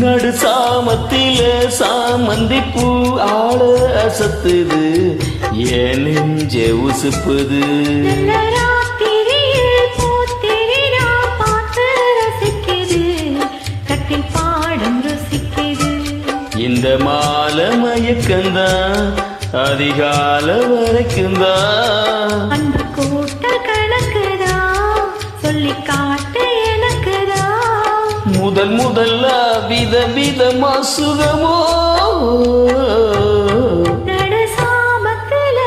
நடு சாமத்தில சாமந்தி பூ ஆள அசத்துது. என் நெஞ்ச உசுப்புது. இந்த மாலை மயக்கந்தான் அதிகால வரைக்கும் தான் வித விதமா சுகமோ? நடு சாமத்துல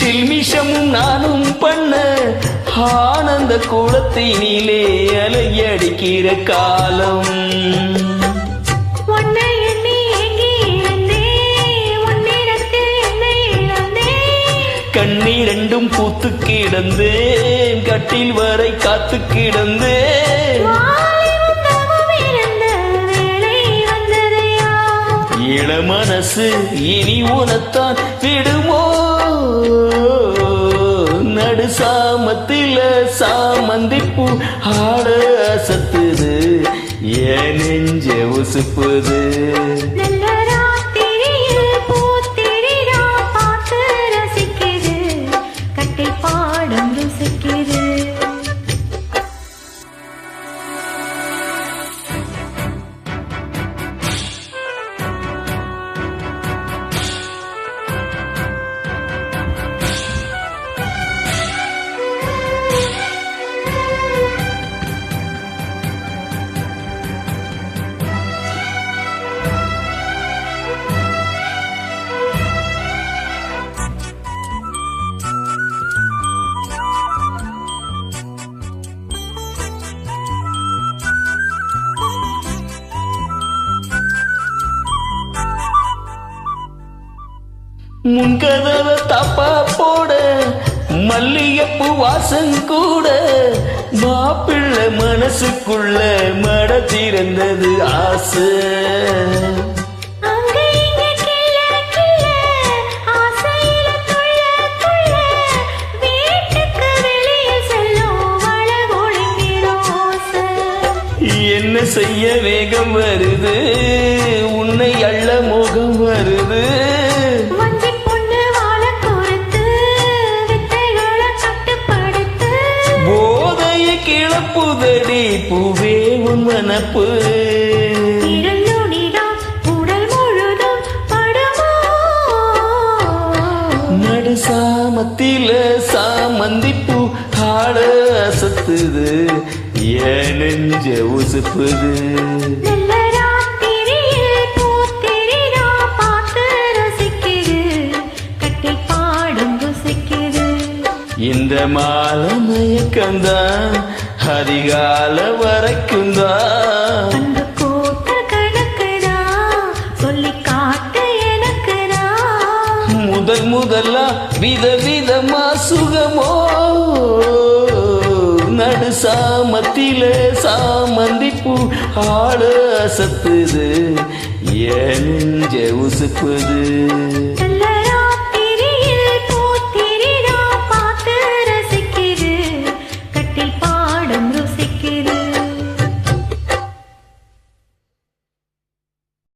சில்மிஷமும் நானும் பண்ண ஆனந்த குளத்தினிலே அலையடிக்கிற காலம். கண்ணீரெண்டும் பூத்து கிடந்தேன். கட்டில் வரை காத்து கிடந்தேன். இள மனசு இனி உனத்தான் விடுமோ? நடு சாமத்தில சாமந்திப்பூ ஆட அசத்துது. என் நெஞ்ச உசுப்புது? முன்கதவ தப்பா போட மல்லிகைப்பூ வாசம் கூட. மாப்பிள்ள மனசுக்குள்ள மட திறந்தது ஆசை. கிளப்புதடி பூவே உன் மனப்பு. சாமத்தில சாமந்திப்பூ ஆட அசத்துது. என் நெஞ்ச உசுப்புது. இந்த மாலை மயக்கந்தான் அதிகால வரைக்கும் தான் முதல் முதலா வித விதமா சுகமோ நடு சாமத்தில சாமந்திப்பூ ஆட அசத்துது என் உசுப்புது.